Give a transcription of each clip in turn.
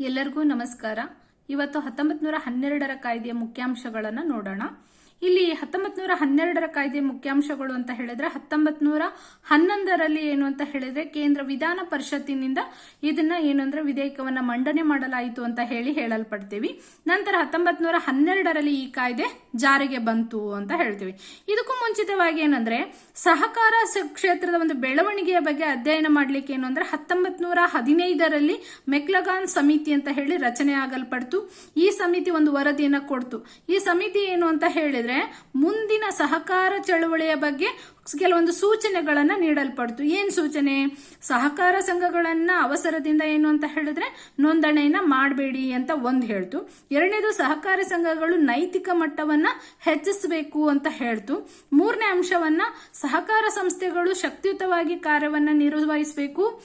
ಎಲ್ಲರಿಗೂ ನಮಸ್ಕಾರ. ಇವತ್ತು ಹತ್ತೊಂಬತ್ತು ನೂರ ಹನ್ನೆರಡರ ಕಾಯ್ದೆಯ ಮುಖ್ಯಾಂಶಗಳನ್ನು ನೋಡೋಣ. ಇಲ್ಲಿ ಹತ್ತೊಂಬತ್ ನೂರ ಹನ್ನೆರಡರ ಕಾಯ್ದೆ ಮುಖ್ಯಾಂಶಗಳು ಅಂತ ಹೇಳಿದ್ರೆ ಹತ್ತೊಂಬತ್ ನೂರ ಹನ್ನೊಂದರಲ್ಲಿ ಏನು ಅಂತ ಹೇಳಿದ್ರೆ ಕೇಂದ್ರ ವಿಧಾನ ಪರಿಷತ್ತಿನಿಂದ ಇದನ್ನ ಏನು ಅಂದ್ರೆ ವಿಧೇಯಕವನ್ನ ಮಂಡನೆ ಮಾಡಲಾಯಿತು ಅಂತ ಹೇಳಿ ಹೇಳಲ್ಪಡ್ತೀವಿ. ನಂತರ ಹತ್ತೊಂಬತ್ ನೂರ ಹನ್ನೆರಡರಲ್ಲಿ ಈ ಕಾಯ್ದೆ ಜಾರಿಗೆ ಬಂತು ಅಂತ ಹೇಳ್ತೀವಿ. ಇದಕ್ಕೂ ಮುಂಚಿತವಾಗಿ ಏನಂದ್ರೆ ಸಹಕಾರ ಕ್ಷೇತ್ರದ ಒಂದು ಬೆಳವಣಿಗೆಯ ಬಗ್ಗೆ ಅಧ್ಯಯನ ಮಾಡ್ಲಿಕ್ಕೆ ಏನು ಅಂದ್ರೆ ಹತ್ತೊಂಬತ್ ನೂರ ಹದಿನೈದರಲ್ಲಿ ಮೆಕ್ಲಗಾನ್ ಸಮಿತಿ ಅಂತ ಹೇಳಿ ರಚನೆ ಆಗಲ್ಪಡ್ತು. ಈ ಸಮಿತಿ ಒಂದು ವರದಿಯನ್ನ ಕೊಡ್ತು. ಈ ಸಮಿತಿ ಏನು ಅಂತ ಹೇಳಿದ್ರೆ ಮುಂದಿನ ಸಹಕಾರ ಚಳವಳಿಯ ಬಗ್ಗೆ ಕೆಲವೊಂದು ಸೂಚನೆಗಳನ್ನ ನೀಡಲ್ಪಡ್ತು. ಏನ್ ಸೂಚನೆ? ಸಹಕಾರ ಸಂಘಗಳನ್ನ ಅವಸರದಿಂದ ಏನು ಅಂತ ಹೇಳಿದ್ರೆ ನೋಂದಣಿಯನ್ನ ಮಾಡಬೇಡಿ ಅಂತ ಒಂದು ಹೇಳ್ತು. ಎರಡನೇದು ಸಹಕಾರ ಸಂಘಗಳು ನೈತಿಕ ಮಟ್ಟವನ್ನ ಹೆಚ್ಚಿಸಬೇಕು ಅಂತ ಹೇಳ್ತು. ಮೂರನೇ ಅಂಶವನ್ನ ಸಹಕಾರ ಸಂಸ್ಥೆಗಳು ಶಕ್ತಿಯುತವಾಗಿ ಕಾರ್ಯವನ್ನ ನಿರ್ವಹಿಸಬೇಕು.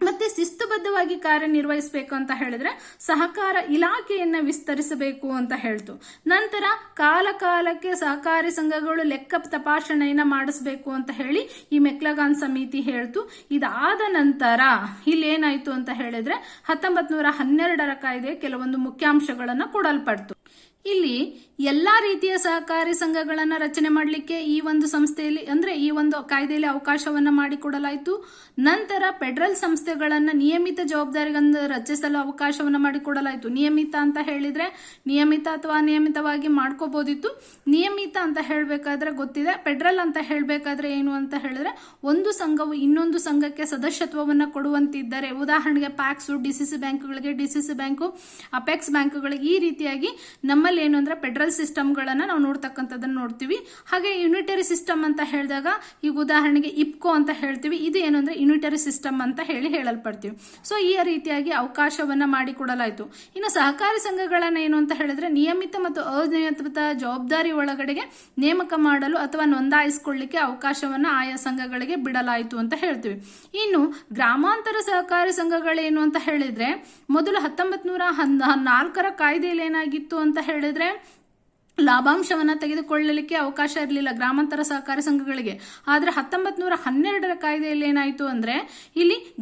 ಮತ್ತೆ ಶಿಸ್ತುಬದ್ಧವಾಗಿ ಕಾರ್ಯನಿರ್ವಹಿಸಬೇಕು ಅಂತ ಹೇಳಿದ್ರೆ ಸಹಕಾರ ಇಲಾಖೆಯನ್ನ ವಿಸ್ತರಿಸಬೇಕು ಅಂತ ಹೇಳ್ತು. ನಂತರ ಕಾಲ ಕಾಲಕ್ಕೆ ಸಹಕಾರಿ ಸಂಘಗಳು ಲೆಕ್ಕ ತಪಾಸಣೆಯನ್ನ ಮಾಡಿಸ್ಬೇಕು ಅಂತ ಹೇಳಿ ಈ ಮೆಕ್ಲಗಾನ್ ಸಮಿತಿ ಹೇಳ್ತು. ಇದಾದ ನಂತರ ಇಲ್ಲಿ ಏನಾಯ್ತು ಅಂತ ಹೇಳಿದ್ರೆ ಹತ್ತೊಂಬತ್ ನೂರ ಹನ್ನೆರಡರ ಕಾಯ್ದೆ ಕೆಲವೊಂದು ಮುಖ್ಯಾಂಶಗಳನ್ನ ಕೊಡಲ್ಪಡ್ತು. ಇಲ್ಲಿ ಎಲ್ಲಾ ರೀತಿಯ ಸಹಕಾರಿ ಸಂಘಗಳನ್ನ ರಚನೆ ಮಾಡಲಿಕ್ಕೆ ಈ ಒಂದು ಸಂಸ್ಥೆಯಲ್ಲಿ, ಅಂದ್ರೆ ಈ ಒಂದು ಕಾಯ್ದೆಯಲ್ಲಿ ಅವಕಾಶವನ್ನ ಮಾಡಿಕೊಡಲಾಯಿತು. ನಂತರ ಫೆಡರಲ್ ಸಂಸ್ಥೆಗಳನ್ನ ನಿಯಮಿತ ಜವಾಬ್ದಾರಿಗಳನ್ನು ರಚಿಸಲು ಅವಕಾಶವನ್ನ ಮಾಡಿಕೊಡಲಾಯಿತು. ನಿಯಮಿತ ಅಂತ ಹೇಳಿದ್ರೆ ನಿಯಮಿತ ಅಥವಾ ಅನಿಯಮಿತವಾಗಿ ಮಾಡ್ಕೋಬಹುದಿತ್ತು ನಿಯಮಿತ ಅಂತ ಹೇಳಬೇಕಾದ್ರೆ ಗೊತ್ತಿದೆ. ಫೆಡರಲ್ ಅಂತ ಹೇಳಬೇಕಾದ್ರೆ ಏನು ಅಂತ ಹೇಳಿದ್ರೆ ಒಂದು ಸಂಘವು ಇನ್ನೊಂದು ಸಂಘಕ್ಕೆ ಸದಸ್ಯತ್ವವನ್ನ ಕೊಡುವಂತಿದ್ದಾರೆ, ಉದಾಹರಣೆಗೆ ಪ್ಯಾಕ್ಸ್ ಡಿಸಿಸಿ ಬ್ಯಾಂಕ್ಗಳಿಗೆ ಡಿಸಿಸಿ ಬ್ಯಾಂಕು ಅಪೆಕ್ಸ್ ಬ್ಯಾಂಕ್ಗಳಿಗೆ ಈ ರೀತಿಯಾಗಿ ನಮ್ಮಲ್ಲಿ ಏನು ಅಂದ್ರೆ ಫೆಡರಲ್ ಸಿಸ್ಟಮ್ಗಳನ್ನ ನಾವು ನೋಡ್ತಕ್ಕಂಥದ್ದನ್ನು ನೋಡ್ತೀವಿ. ಹಾಗೆ ಯುನಿಟರಿ ಸಿಸ್ಟಮ್ ಅಂತ ಹೇಳಿದಾಗ ಈಗ ಉದಾಹರಣೆಗೆ ಇಪ್ಕೋ ಅಂತ ಹೇಳ್ತೀವಿ. ಇದು ಏನು ಅಂದ್ರೆ ಯುನಿಟರಿ ಸಿಸ್ಟಮ್ ಅಂತ ಹೇಳಿ ಹೇಳಲ್ಪಡ್ತೀವಿ. ಸೊ, ಈ ರೀತಿಯಾಗಿ ಅವಕಾಶವನ್ನ ಮಾಡಿಕೊಡಲಾಯಿತು. ಇನ್ನು ಸಹಕಾರಿ ಸಂಘಗಳನ್ನ ಏನು ಅಂತ ಹೇಳಿದ್ರೆ ನಿಯಮಿತ ಮತ್ತು ಅನಿಯಮಿತ ಜವಾಬ್ದಾರಿ ಒಳಗಡೆಗೆ ನೇಮಕ ಮಾಡಲು ಅಥವಾ ನೋಂದಾಯಿಸಿಕೊಳ್ಳಿಕ್ಕೆ ಅವಕಾಶವನ್ನ ಆಯಾ ಸಂಘಗಳಿಗೆ ಬಿಡಲಾಯಿತು ಅಂತ ಹೇಳ್ತೀವಿ. ಇನ್ನು ಗ್ರಾಮಾಂತರ ಸಹಕಾರಿ ಸಂಘಗಳೇನು ಅಂತ ಹೇಳಿದ್ರೆ, ಮೊದಲು ಹತ್ತೊಂಬತ್ತು ನೂರ ನಾಲ್ಕರ ಕಾಯ್ದೆಯಲ್ಲಿ ಏನಾಗಿತ್ತು ಅಂತ ಹೇಳಿದ್ರೆ ಲಾಭಾಂಶವನ್ನ ತೆಗೆದುಕೊಳ್ಳಲಿಕ್ಕೆ ಅವಕಾಶ ಇರಲಿಲ್ಲ ಗ್ರಾಮಾಂತರ ಸಹಕಾರಿ ಸಂಘಗಳಿಗೆ. ಆದರೆ ಹತ್ತೊಂಬತ್ ನೂರ ಹನ್ನೆರಡರ ಕಾಯ್ದೆಯಲ್ಲಿ ಏನಾಯ್ತು ಅಂದ್ರೆ, ಇಲ್ಲಿ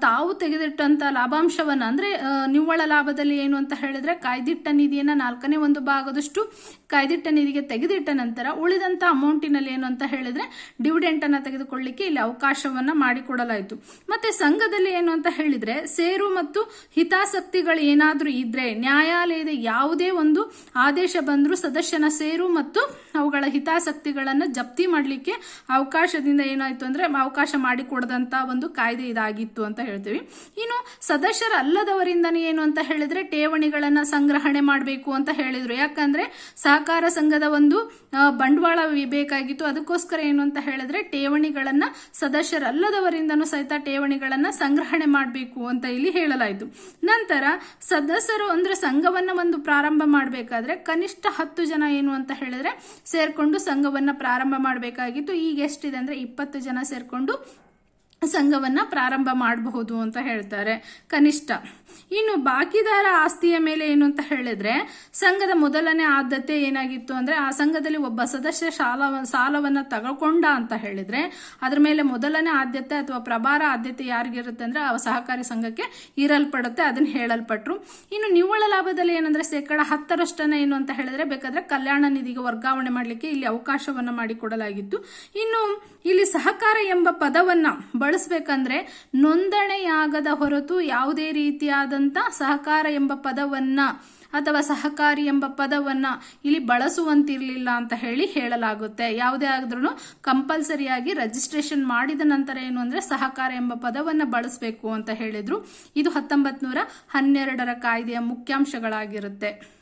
ತಾವು ತೆಗೆದಿಟ್ಟಂತ ಲಾಭಾಂಶವನ್ನು ಅಂದ್ರೆ ನಿವ್ವಳ ಲಾಭದಲ್ಲಿ ಏನು ಅಂತ ಹೇಳಿದ್ರೆ, ಕಾಯ್ದಿಟ್ಟ ನಿಧಿಯನ್ನು ನಾಲ್ಕನೇ ಒಂದು ಭಾಗದಷ್ಟು ಕಾಯ್ದಿಟ್ಟ ನಿಧಿಗೆ ತೆಗೆದಿಟ್ಟ ನಂತರ ಉಳಿದಂತ ಅಮೌಂಟಿನಲ್ಲಿ ಏನು ಅಂತ ಹೇಳಿದ್ರೆ, ಡಿವಿಡೆಂಟ್ ಅನ್ನ ತೆಗೆದುಕೊಳ್ಳಿಕ್ಕೆ ಇಲ್ಲಿ ಅವಕಾಶವನ್ನ ಮಾಡಿಕೊಡಲಾಯಿತು. ಮತ್ತೆ ಸಂಘದಲ್ಲಿ ಏನು ಅಂತ ಹೇಳಿದ್ರೆ, ಸೇರು ಮತ್ತು ಹಿತಾಸಕ್ತಿಗಳು ಏನಾದರೂ ಇದ್ರೆ, ನ್ಯಾಯಾಲಯದ ಯಾವುದೇ ಒಂದು ಆದೇಶ ಬಂದರೂ ಸದಸ್ಯನ ಸೇರು ಮತ್ತು ಅವುಗಳ ಹಿತಾಸಕ್ತಿಗಳನ್ನು ಜಪ್ತಿ ಮಾಡಲಿಕ್ಕೆ ಅವಕಾಶದಿಂದ ಏನಾಯ್ತು ಅಂದ್ರೆ ಅವಕಾಶ ಮಾಡಿಕೊಡದಂತ ಒಂದು ಕಾಯ್ದೆ ಇದಾಗಿತ್ತು ಅಂತ ಹೇಳ್ತೀವಿ. ಇನ್ನು ಸದಸ್ಯರಲ್ಲದವರಿಂದನೇ ಏನು ಅಂತ ಹೇಳಿದ್ರೆ ಠೇವಣಿಗಳನ್ನು ಸಂಗ್ರಹಣೆ ಮಾಡಬೇಕು ಅಂತ ಹೇಳಿದ್ರು. ಯಾಕಂದ್ರೆ ಸಹಕಾರ ಸಂಘದ ಒಂದು ಬಂಡವಾಳ ಬೇಕಾಗಿತ್ತು. ಅದಕ್ಕೋಸ್ಕರ ಏನು ಅಂತ ಹೇಳಿದ್ರೆ ಠೇವಣಿಗಳನ್ನು ಸದಸ್ಯರಲ್ಲದವರಿಂದನೂ ಸಹಿತ ಠೇವಣಿಗಳನ್ನು ಸಂಗ್ರಹಣೆ ಮಾಡಬೇಕು ಅಂತ ಇಲ್ಲಿ ಹೇಳಲಾಯಿತು. ನಂತರ ಸದಸ್ಯರು ಅಂದ್ರೆ ಸಂಘವನ್ನು ಒಂದು ಪ್ರಾರಂಭ ಮಾಡಬೇಕಾದ್ರೆ ಕನಿಷ್ಠ ಹತ್ತು ಜನ ಏನು ಅಂತ ಹೇಳಿದ್ರೆ ಸೇರ್ಕೊಂಡು ಸಂಘವನ್ನ ಪ್ರಾರಂಭ ಮಾಡಬೇಕಾಗಿತ್ತು. ಈಗ ಎಷ್ಟಿದೆ ಅಂದ್ರೆ ಇಪ್ಪತ್ತು ಜನ ಸೇರ್ಕೊಂಡು ಸಂಘವನ್ನ ಪ್ರಾರಂಭ ಮಾಡಬಹುದು ಅಂತ ಹೇಳ್ತಾರೆ ಕನಿಷ್ಠ. ಇನ್ನು ಬಾಕಿದಾರ ಆಸ್ತಿಯ ಮೇಲೆ ಏನು ಅಂತ ಹೇಳಿದ್ರೆ, ಸಂಘದ ಮೊದಲನೇ ಆದ್ಯತೆ ಏನಾಗಿತ್ತು ಅಂದ್ರೆ, ಆ ಸಂಘದಲ್ಲಿ ಒಬ್ಬ ಸದಸ್ಯ ಸಾಲ ಸಾಲವನ್ನ ತಗೊಳ್ಕೊಂಡ ಅಂತ ಹೇಳಿದ್ರೆ, ಅದ್ರ ಮೇಲೆ ಮೊದಲನೇ ಆದ್ಯತೆ ಅಥವಾ ಪ್ರಭಾರ ಆದ್ಯತೆ ಯಾರಿಗಿರುತ್ತೆ ಅಂದ್ರೆ, ಆ ಸಹಕಾರಿ ಸಂಘಕ್ಕೆ ಇರಲ್ಪಡುತ್ತೆ, ಅದನ್ನ ಹೇಳಲ್ಪಟ್ರು. ಇನ್ನು ನಿವ್ವಳ ಲಾಭದಲ್ಲಿ ಏನಂದ್ರೆ, ಶೇಕಡ ಹತ್ತರಷ್ಟನ್ನ ಏನು ಅಂತ ಹೇಳಿದ್ರೆ, ಬೇಕಾದ್ರೆ ಕಲ್ಯಾಣ ನಿಧಿಗೆ ವರ್ಗಾವಣೆ ಮಾಡಲಿಕ್ಕೆ ಇಲ್ಲಿ ಅವಕಾಶವನ್ನ ಮಾಡಿಕೊಡಲಾಗಿತ್ತು. ಇನ್ನು ಇಲ್ಲಿ ಸಹಕಾರ ಎಂಬ ಪದವನ್ನ ಬಳಸಬೇಕಂದ್ರೆ ನೋಂದಣಿಯಾಗದ ಹೊರತು ಯಾವುದೇ ರೀತಿಯಾದಂತ ಸಹಕಾರ ಎಂಬ ಪದವನ್ನ ಅಥವಾ ಸಹಕಾರಿ ಎಂಬ ಪದವನ್ನ ಇಲ್ಲಿ ಬಳಸುವಂತಿರಲಿಲ್ಲ ಅಂತ ಹೇಳಿ ಹೇಳಲಾಗುತ್ತೆ. ಯಾವುದೇ ಆದ್ರೂ ಕಂಪಲ್ಸರಿಯಾಗಿ ರಿಜಿಸ್ಟ್ರೇಷನ್ ಮಾಡಿದ ನಂತರ ಏನು ಅಂದ್ರೆ ಸಹಕಾರ ಎಂಬ ಪದವನ್ನ ಬಳಸಬೇಕು ಅಂತ ಹೇಳಿದ್ರು. ಇದು ಹತ್ತೊಂಬತ್ ನೂರ ಹನ್ನೆರಡರ ಕಾಯ್ದೆಯ ಮುಖ್ಯಾಂಶಗಳಾಗಿರುತ್ತೆ.